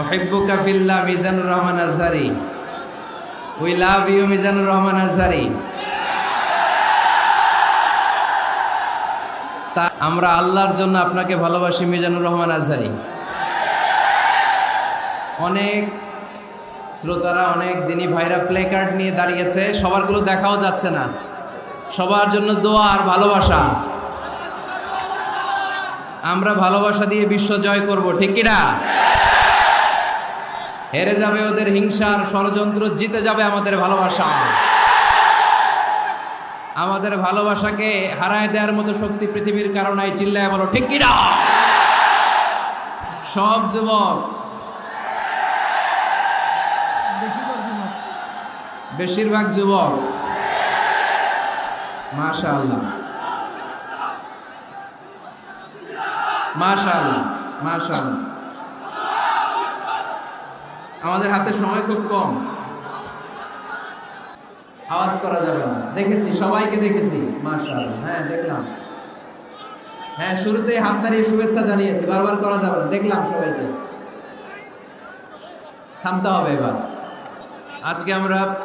ওহিব্বুকা ফিল্লাহ Mizanur Rahman Azhari. We love you Mizanur Rahman Azhari. তা আমরা আল্লাহর জন্য আপনাকে ভালোবাসি, মিজানুর রহমান আজহারি। অনেক শ্রোতারা অনেক দিনই ভাইরা প্লে কার্ড নিয়ে দাঁড়িয়েছে সবারগুলো দেখাও যাচ্ছে না। সবার জন্য দোয়া আর ভালোবাসা। আমরা ভালোবাসা দিয়ে বিশ্ব জয় করব, ঠিক কিনা? হেরে যাবে ওদের হিংসার ষড়যন্ত্র, জিতে যাবে আমাদের ভালোবাসা। আমাদের ভালোবাসাকে হারায় দেওয়ার মতো শক্তি পৃথিবীর কারণে চিল্লায় বলো, ঠিক কিনা? সব যুবক। বেশিরভাগ যুবক। মাশা আল্লাহ মাশা আল্লাহ মাশা আল্লাহ আমাদের হাতে সময় খুব কম। আওয়াজ করা যাবে না। দেখেছি, সবাইকে দেখেছি। মাশাআল্লাহ। হ্যাঁ দেখলাম। হ্যাঁ শুরুতেই হাত দাঁড়িয়ে শুভেচ্ছা জানিয়েছি। বারবার করা যাবে না। দেখলাম সবাইকে। থামতে হবে এবার। আজকে আমরা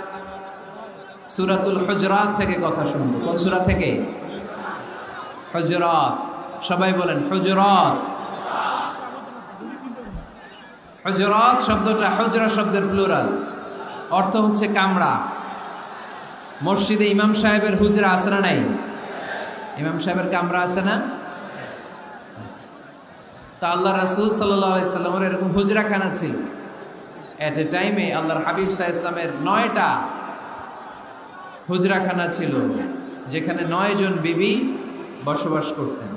সুরাতুল হজরাত থেকে কথা শুনব। কোন সুরা থেকে? হজরাত। সবাই বলেন, হজরাত। হজরত শব্দটা হজরা শব্দের প্লুরাল অর্থ হচ্ছে কামড়া মসজিদে ইমাম সাহেবের হুজরা আছে না নাই? ইমাম সাহেবের কামরা আছে না? তা আল্লাহ রাসুল সাল্লামের এরকম হুজরাখানা ছিল। এট এ টাইমে আল্লাহর হাবিব সাহা ইসলামের নয়টা হুজরাখানা ছিল, যেখানে নয় জন বিবি বসবাস করতেন।